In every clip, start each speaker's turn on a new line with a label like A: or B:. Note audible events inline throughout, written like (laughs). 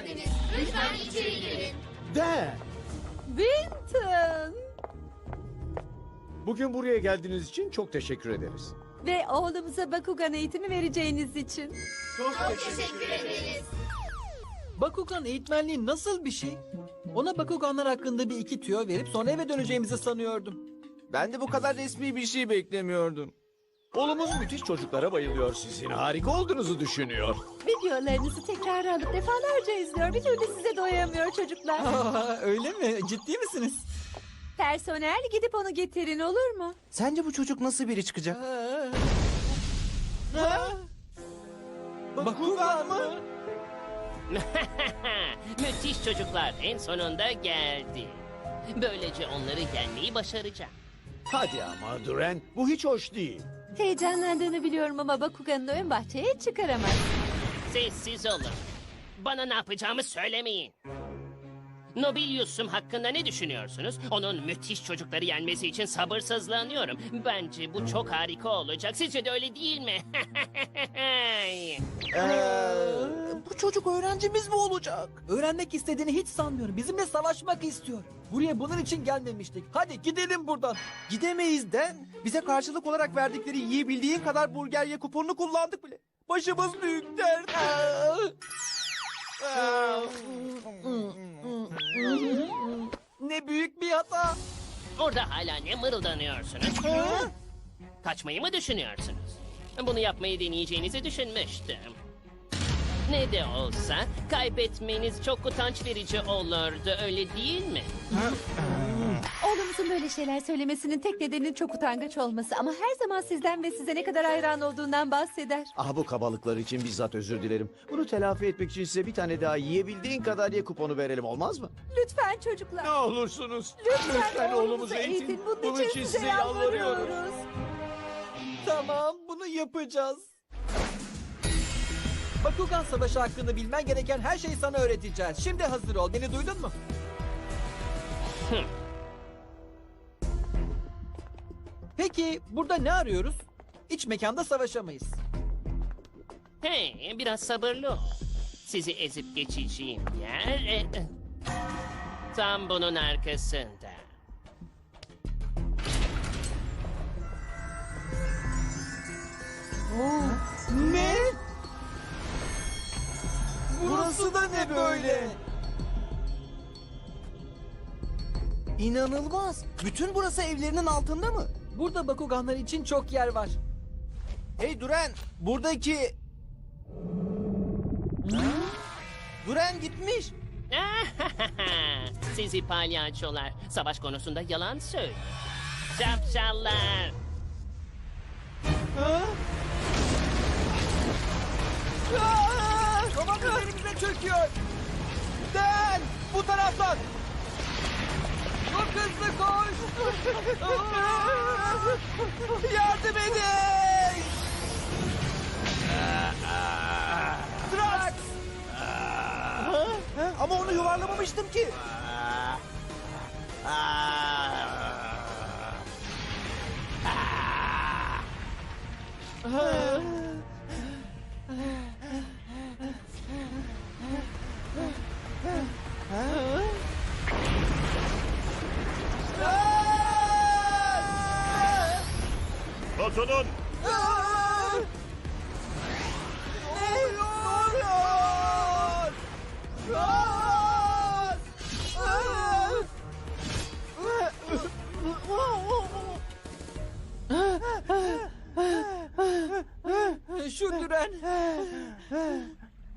A: geldiniz. Lütfen içeri girin.
B: De.
C: Winton
B: Bugün buraya geldiğiniz için çok teşekkür ederiz.
C: ve oğlumuza Bakugan eğitimi vereceğiniz için.
A: Çok teşekkür ederiz.
D: Bakugan eğitmenliği nasıl bir şey? Ona Bakuganlar hakkında bir iki tüyo verip sonra eve döneceğimizi sanıyordum.
E: Ben de bu kadar resmi bir şey beklemiyordum.
B: Oğlumuz müthiş çocuklara bayılıyor. Sizin harika olduğunuzu düşünüyor.
C: Videolarınızı tekrar alıp defalarca izliyor. Bir türlü size doyamıyor çocuklar.
D: Aa, öyle mi? Ciddi misiniz?
C: Personel gidip onu getirin olur mu?
E: Sence bu çocuk nasıl biri çıkacak?
D: Bakugan mı? (laughs)
F: Müthiş çocuklar en sonunda geldi. Böylece onları yenmeyi başaracağım.
B: Hadi ama Duren, bu hiç hoş değil.
C: Heyecanlandığını biliyorum ama Bakugan'ı ön bahçeye çıkaramaz.
F: Sessiz olun. Bana ne yapacağımı söylemeyin. Nobilius'um hakkında ne düşünüyorsunuz? Onun müthiş çocukları yenmesi için sabırsızlanıyorum. Bence bu çok harika olacak. Sizce de öyle değil mi? (laughs)
E: bu çocuk öğrencimiz mi olacak?
D: Öğrenmek istediğini hiç sanmıyorum. Bizimle savaşmak istiyor. Buraya bunun için gelmemiştik. Hadi gidelim buradan.
E: Gidemeyiz Den. Bize karşılık olarak verdikleri yiyebildiğin kadar burger ye kuponunu kullandık bile. Başımız büyük dert.
D: Ne büyük bir hata.
F: Orada hala ne mırıldanıyorsunuz? Kaçmayı mı düşünüyorsunuz? Bunu yapmayı deneyeceğinizi düşünmüştüm. Ne de olsa kaybetmeniz çok utanç verici olurdu öyle değil mi?
C: Oğlumuzun böyle şeyler söylemesinin tek nedeni çok utangaç olması ama her zaman sizden ve size ne kadar hayran olduğundan bahseder.
B: Ah bu kabalıklar için bizzat özür dilerim. Bunu telafi etmek için size bir tane daha yiyebildiğin kadar ye kuponu verelim olmaz mı?
C: Lütfen çocuklar.
B: Ne olursunuz.
C: Lütfen, oğlumuzu eğitin. Bunun, için, size yalvarıyoruz.
D: Tamam bunu yapacağız. Bakugan Savaşı hakkında bilmen gereken her şeyi sana öğreteceğiz. Şimdi hazır ol. Beni duydun mu? (laughs) Peki burada ne arıyoruz? İç mekanda savaşamayız.
F: Hey biraz sabırlı ol. Sizi ezip geçeceğim yer... e, e, tam bunun arkasında.
D: Ne? Burası da ne böyle?
E: İnanılmaz. Bütün burası evlerinin altında mı?
D: Burada Bakuganlar için çok yer var.
E: Hey Duren, buradaki... Duren gitmiş. (laughs)
F: Sizi palyaçolar. Savaş konusunda yalan söyle. Şapşallar.
D: Aa! Babam üzerimize çöküyor. Den! Bu taraftan! Çok hızlı koş! Aa! (laughs) Yardım edin! Drax!
E: Ha? Ama onu yuvarlamamıştım ki.
B: Tutunun.
D: Aa! Şu düren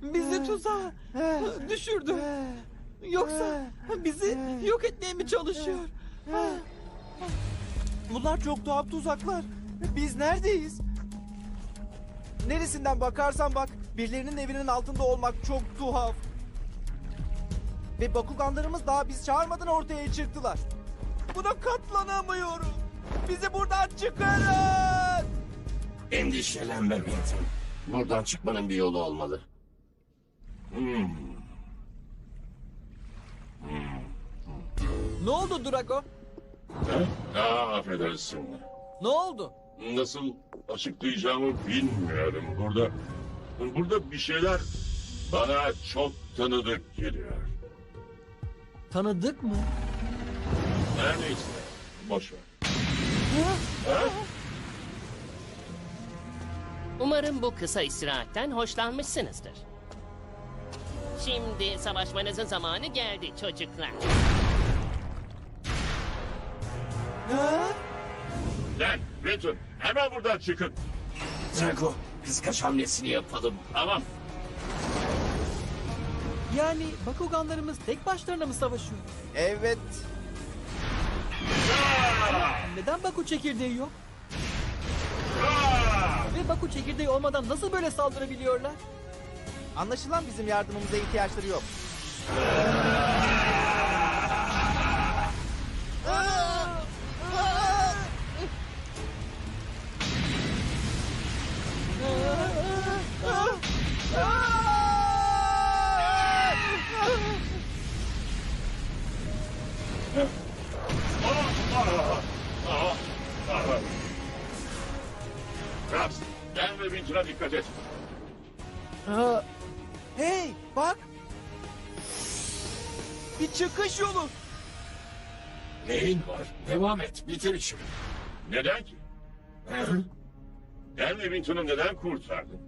D: bizi tuzağa düşürdü. Yoksa bizi yok etmeye mi çalışıyor?
E: Bunlar çok tuhaf tuzaklar. Biz neredeyiz? Neresinden bakarsan bak, birilerinin evinin altında olmak çok tuhaf. Ve Bakuganlarımız daha biz çağırmadan ortaya çıktılar. Buna katlanamıyorum. Bizi buradan çıkarın.
G: Endişelenme Milton. Buradan çıkmanın bir yolu olmalı. Hmm.
D: Ne oldu Drago?
G: Ha? Aa, affedersin.
D: Ne oldu?
G: Nasıl açıklayacağımı bilmiyorum. Burada burada bir şeyler bana çok tanıdık geliyor.
D: Tanıdık mı?
G: Her neyse. Boş ver.
F: Umarım bu kısa istirahatten hoşlanmışsınızdır. Şimdi savaşmanızın zamanı geldi çocuklar.
G: Milton hemen buradan çıkın. Drago kıskaç hamlesini yapalım. Tamam.
D: Yani Bakuganlarımız tek başlarına mı savaşıyor?
E: Evet.
D: Neden Baku çekirdeği yok? Ve Baku çekirdeği olmadan nasıl böyle saldırabiliyorlar?
E: Anlaşılan bizim yardımımıza ihtiyaçları yok.
G: Milton'a dikkat et.
E: Hey bak. Bir çıkış yolu.
G: Neyin var? Devam et. Bitir işimi. Neden ki? Ben ve Milton'u neden kurtardın?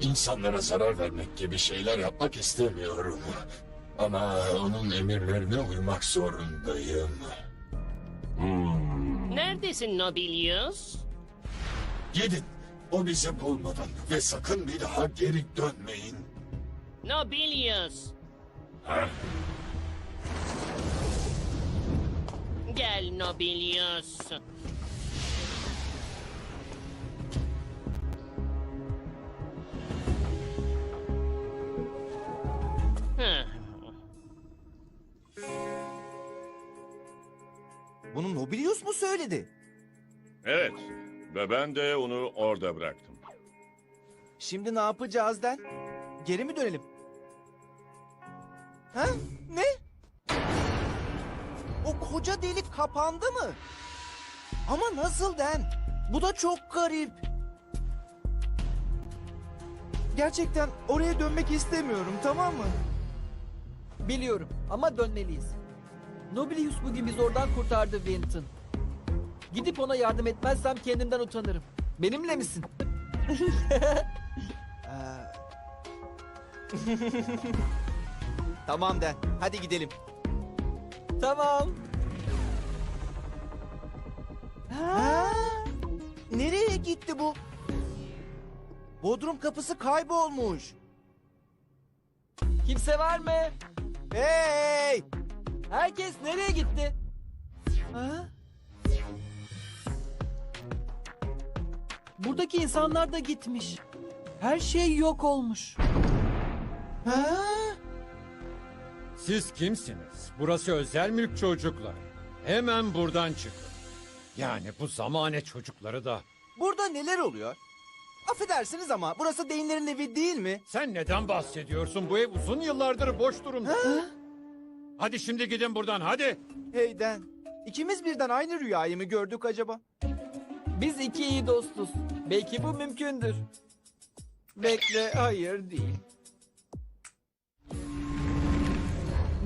G: İnsanlara zarar vermek gibi şeyler yapmak istemiyorum. Ama onun emirlerine uymak zorundayım. Hmm.
F: Neredesin Nobilius?
G: Gidin. O bizi bulmadan ve sakın bir daha geri dönmeyin.
F: Nobilius!
G: Ha?
F: Gel Nobilius.
E: Bunu Nobilius mu söyledi?
H: Evet ve ben de onu orada bıraktım.
E: Şimdi ne yapacağız Den? Geri mi dönelim? Ha? Ne? O koca delik kapandı mı? Ama nasıl Den? Bu da çok garip. Gerçekten oraya dönmek istemiyorum tamam mı?
D: Biliyorum ama dönmeliyiz. Nobilius bugün bizi oradan kurtardı Winton. Gidip ona yardım etmezsem kendimden utanırım. Benimle misin? (laughs)
E: Tamam Den hadi gidelim.
D: Tamam.
E: Ha? Nereye gitti bu? Bodrum kapısı kaybolmuş.
D: Kimse var mı?
E: Hey!
D: Herkes nereye gitti? Ha? Buradaki insanlar da gitmiş. Her şey yok olmuş.
E: Ha?
I: Siz kimsiniz? Burası özel mülk çocuklar. Hemen buradan çıkın. Yani bu zamane çocukları da.
E: Burada neler oluyor? Affedersiniz ama burası Deynlerin evi değil mi?
I: Sen neden bahsediyorsun? Bu ev uzun yıllardır boş durumda. Hadi şimdi gidin buradan hadi.
E: Hey Den, ikimiz birden aynı rüyayı mı gördük acaba?
D: Biz iki iyi dostuz. Belki bu mümkündür. Bekle, hayır değil.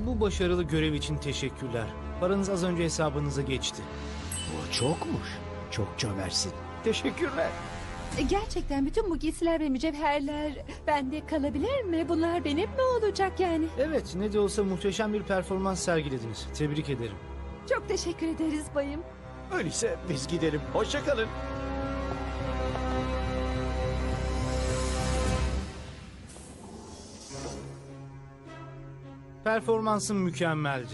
J: Bu başarılı görev için teşekkürler. Paranız az önce hesabınıza geçti.
B: Bu çokmuş. Çok cömertsin. Teşekkürler.
C: E, Gerçekten bütün bu giysiler ve mücevherler bende kalabilir mi? Bunlar benim mi olacak yani?
J: Evet, ne de olsa muhteşem bir performans sergilediniz. Tebrik ederim.
C: Çok teşekkür ederiz bayım.
B: Öyleyse biz gidelim. Hoşça kalın.
J: Performansın mükemmeldi.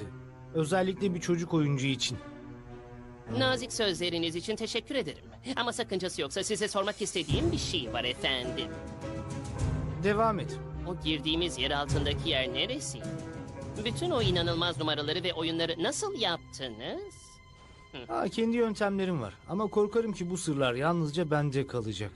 J: Özellikle bir çocuk oyuncu için.
F: Nazik sözleriniz için teşekkür ederim. Ama sakıncası yoksa size sormak istediğim bir şey var efendim.
J: Devam et.
F: O girdiğimiz yer altındaki yer neresi? Bütün o inanılmaz numaraları ve oyunları nasıl yaptınız?
J: Ha, kendi yöntemlerim var ama korkarım ki bu sırlar yalnızca bende kalacak.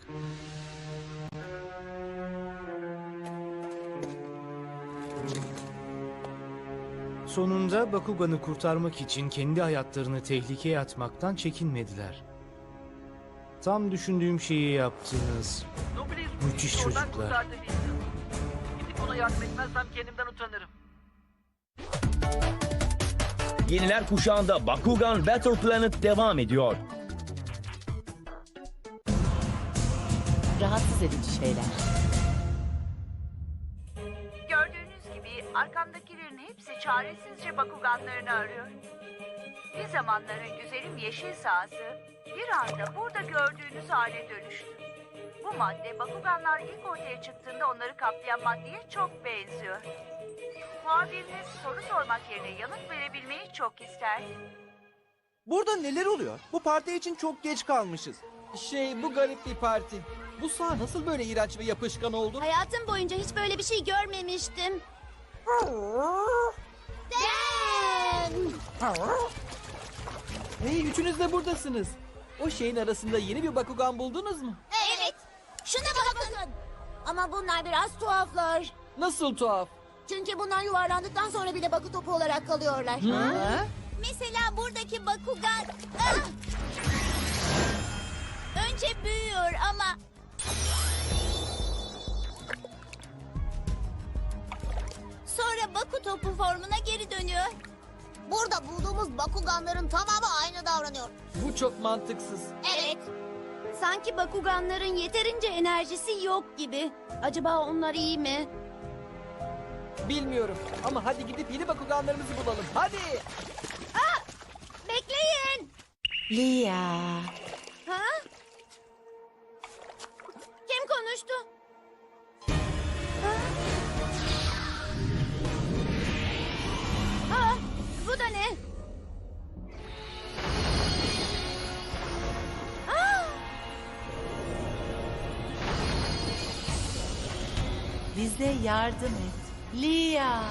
J: Sonunda Bakugan'ı kurtarmak için kendi hayatlarını tehlikeye atmaktan çekinmediler. Tam düşündüğüm şeyi yaptınız.
D: Nobilius
J: Müthiş
D: bizi oradan
J: çocuklar.
D: kurtardı. Gidip ona yardım etmezsem kendimden utanırım.
K: Yeniler kuşağında Bakugan Battle Planet devam ediyor.
L: Rahatsız edici şeyler.
M: Gördüğünüz gibi arkamdakilerin hepsi çaresizce Bakuganlarını arıyor. Bir zamanların güzelim yeşil sahası bir anda burada gördüğünüz hale dönüştü. Bu madde Bakuganlar ilk ortaya çıktığında onları kaplayan maddeye çok benziyor. Muhabiriniz soru sormak yerine yanıt verebilmeyi çok ister.
E: Burada neler oluyor? Bu parti için çok geç kalmışız.
D: Şey bu garip bir parti. Bu saha nasıl böyle iğrenç ve yapışkan oldu?
A: Hayatım boyunca hiç böyle bir şey görmemiştim. Dan!
D: Hey üçünüz de buradasınız. O şeyin arasında yeni bir Bakugan buldunuz mu?
A: Şuna bakın. Ama bunlar biraz tuhaflar.
D: Nasıl tuhaf?
A: Çünkü bunlar yuvarlandıktan sonra bile bakı topu olarak kalıyorlar.
D: Ha?
A: Mesela buradaki Bakugan... Ah! Önce büyüyor ama... Sonra Baku topu formuna geri dönüyor. Burada bulduğumuz Bakuganların tamamı aynı davranıyor.
D: Bu çok mantıksız.
A: Sanki Bakuganların yeterince enerjisi yok gibi. Acaba onlar iyi mi?
D: Bilmiyorum ama hadi gidip yeni Bakuganlarımızı bulalım. Hadi!
A: Bekleyin.
L: Lia.
A: Ha? Kim konuştu?
L: Bize yardım et. Lia.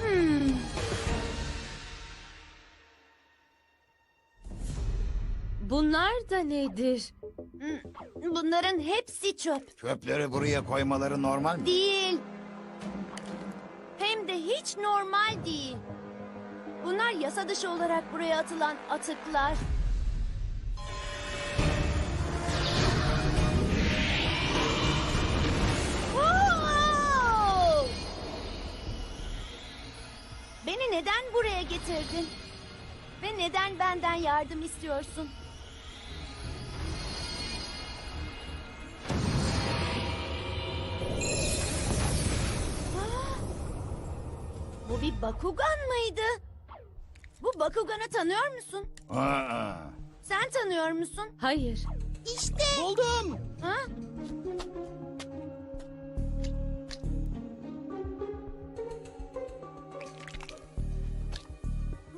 A: hmm.
C: Bunlar da nedir?
A: Bunların hepsi çöp.
N: Çöpleri buraya koymaları normal mi?
A: Değil. Hem de hiç normal değil. Bunlar yasa dışı olarak buraya atılan atıklar. Beni neden buraya getirdin? Ve neden benden yardım istiyorsun? Bu bir Bakugan mıydı? Bu Bakugan'ı tanıyor musun?
N: Aa,
A: Sen tanıyor musun?
C: Hayır.
A: İşte.
D: Buldum!
A: Ha?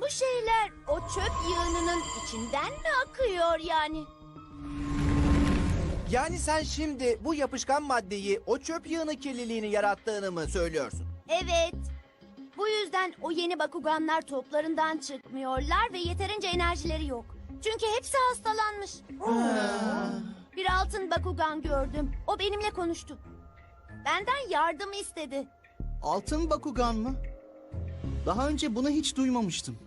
A: Bu şeyler o çöp yığınının içinden mi akıyor yani?
E: Yani sen şimdi bu yapışkan maddeyi o çöp yığını kirliliğini yarattığını mı söylüyorsun?
A: Evet. Bu yüzden o yeni Bakuganlar toplarından çıkmıyorlar ve yeterince enerjileri yok. Çünkü hepsi hastalanmış. Bir altın Bakugan gördüm. O benimle konuştu. Benden yardım istedi.
O: Altın Bakugan mı? Daha önce bunu hiç duymamıştım.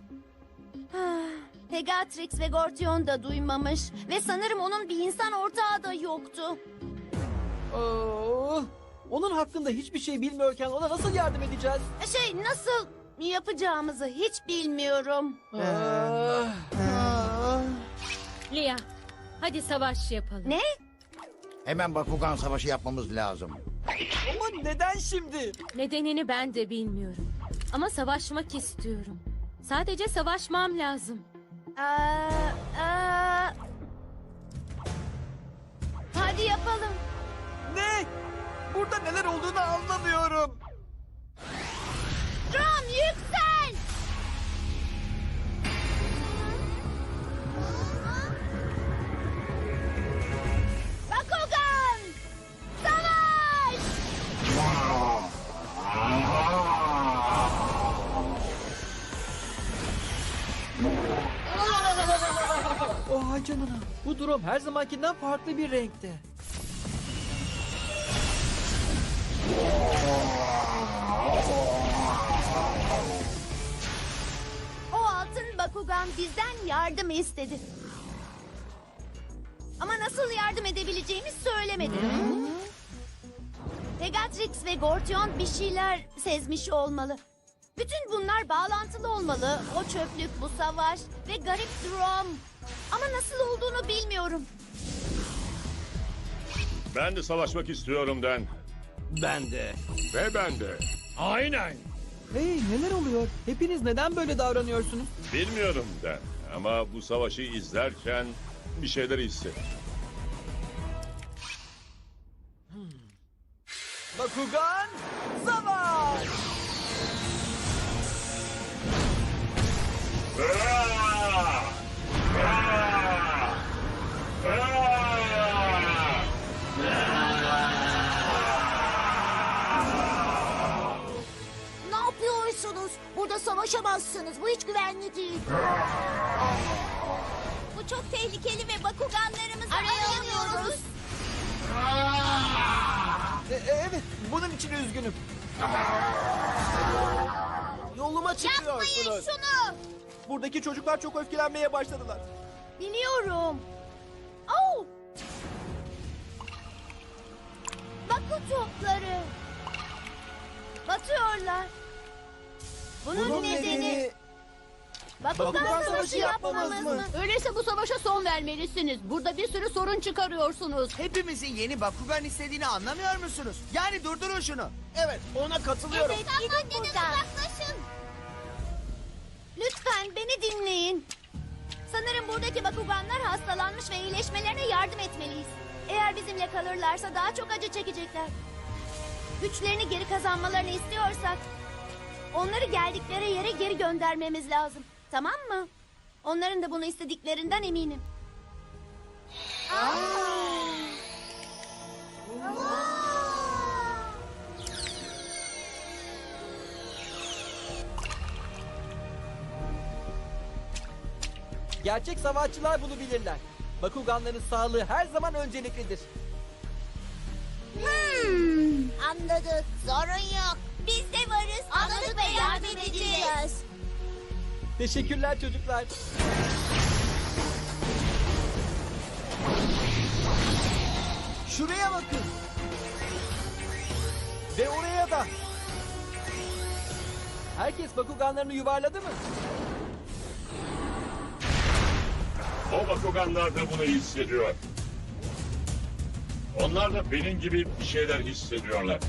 A: Pegatrix ve Gortion da duymamış. Ve sanırım onun bir insan ortağı da yoktu.
D: Oo, Oh, onun hakkında hiçbir şey bilmiyorken ona nasıl yardım edeceğiz?
A: Şey nasıl yapacağımızı hiç bilmiyorum.
D: Ah.
C: Lia, hadi savaş yapalım.
A: Ne?
N: hemen Bakugan savaşı yapmamız lazım.
D: Ama neden şimdi?
C: Nedenini ben de bilmiyorum. Ama savaşmak istiyorum. Sadece savaşmam lazım.
A: Aa, aa. Hadi Hadi yapalım.
E: Ne? Burada neler olduğunu anlamıyorum.
A: Drum yüksel. Bakugan! Savaş!
D: Oha canına. Bu drone her zamankinden farklı bir renkte.
A: Bakugan bizden yardım istedi. Ama nasıl yardım edebileceğimi söylemedi. Pegatrix ve Gortion bir şeyler sezmiş olmalı. Bütün bunlar bağlantılı olmalı. O çöplük, bu savaş ve garip Drum. Ama nasıl olduğunu bilmiyorum.
H: Ben de savaşmak istiyorum Den.
B: Ben de.
H: Ve ben de.
I: Aynen.
D: Hey neler oluyor? Hepiniz neden böyle davranıyorsunuz?
H: Bilmiyorum Den. Ama bu savaşı izlerken bir şeyler hissettim.
E: Bakugan savaş!
A: Yapıyorsunuz? Burada savaşamazsınız. Bu hiç güvenli değil. Bu çok tehlikeli ve Bakuganlarımızı arayamıyoruz.
E: E, e, evet, bunun için üzgünüm. Yoluma çıkıyorsunuz.
A: Yapmayın şunu.
E: Buradaki çocuklar çok öfkelenmeye başladılar.
A: Biliyorum. Oh! Baku topları. Batıyorlar. Bunun, nedeni... Bakugan,
E: Bakugan
A: savaşı
E: savaşı
A: yapmamız
E: yapmamız
A: mı?
E: mı?
P: Öyleyse bu savaşa son vermelisiniz. Burada bir sürü sorun çıkarıyorsunuz.
O: Hepimizin yeni Bakugan istediğini anlamıyor musunuz? Yani durdurun şunu.
E: Evet, ona katılıyorum.
A: Evet, gidin buradan. Uzaklaşın. Lütfen beni dinleyin. Sanırım buradaki Bakuganlar hastalanmış ve iyileşmelerine yardım etmeliyiz. Eğer bizimle kalırlarsa daha çok acı çekecekler. Güçlerini geri kazanmalarını istiyorsak... ...onları geldikleri yere geri göndermemiz lazım. Tamam mı? Onların da bunu istediklerinden eminim.
D: Gerçek savaşçılar bunu bilirler. Bakuganların sağlığı her zaman önceliklidir.
A: Hmm, anladık. Sorun yok. Biz de varız. Anladık ve yardım edeceğiz.
D: Teşekkürler çocuklar.
E: Şuraya bakın. Ve oraya da.
D: Herkes Bakuganlarını yuvarladı mı?
G: O Bakuganlar da bunu hissediyor. Onlar da benim gibi bir şeyler hissediyorlar.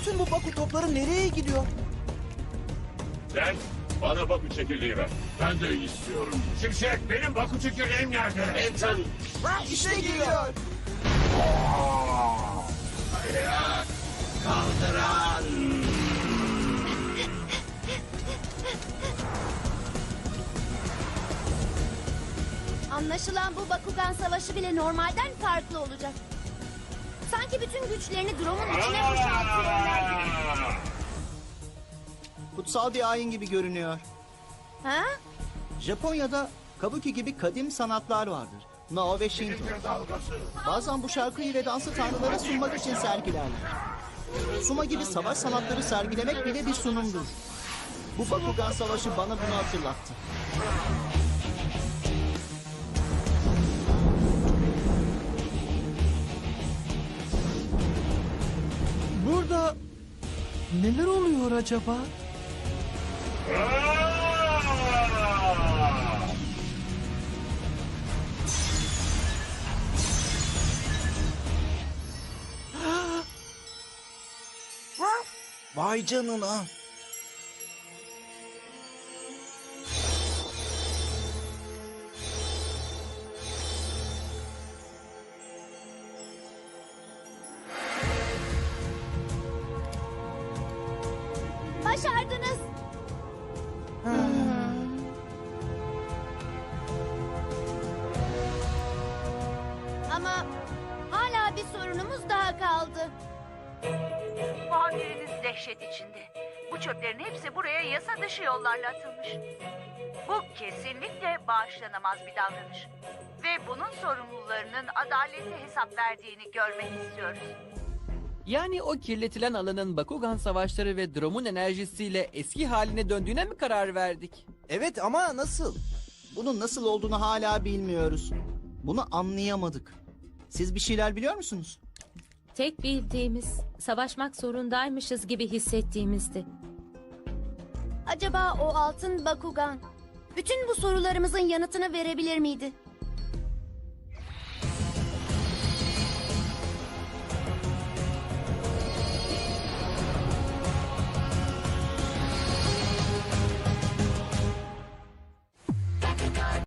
E: Bütün bu Baku topları nereye gidiyor?
G: Sen bana Baku çekirdeği ver. Ben de istiyorum. Şimşek benim Baku çekirdeğim nerede? Ethan.
E: İşte geliyor.
G: Kaldıran.
A: Anlaşılan bu Bakugan savaşı bile normalden farklı olacak. Sanki bütün güçlerini drone'un içine boşaltıyorlar gibi.
O: Kutsal bir ayin gibi görünüyor.
A: Ha?
O: Japonya'da kabuki gibi kadim sanatlar vardır. Nao ve Shinto. Bazen bu şarkıyı ve dansı tanrılara sunmak için sergilerler. Suma gibi savaş sanatları sergilemek bile bir sunumdur. Bu Bakugan Savaşı bana bunu hatırlattı.
D: Burada neler oluyor acaba?
O: Vay canına.
M: Bu çöplerin hepsi buraya yasa dışı yollarla atılmış. Bu kesinlikle bağışlanamaz bir davranış. Ve bunun sorumlularının adalete hesap verdiğini görmek istiyoruz.
D: Yani o kirletilen alanın Bakugan savaşları ve Drom'un enerjisiyle eski haline döndüğüne mi karar verdik?
E: Evet ama nasıl?
O: Bunun nasıl olduğunu hala bilmiyoruz. Bunu anlayamadık. Siz bir şeyler biliyor musunuz?
Q: Tek bildiğimiz savaşmak zorundaymışız gibi hissettiğimizdi.
A: Acaba o altın Bakugan bütün bu sorularımızın yanıtını verebilir miydi?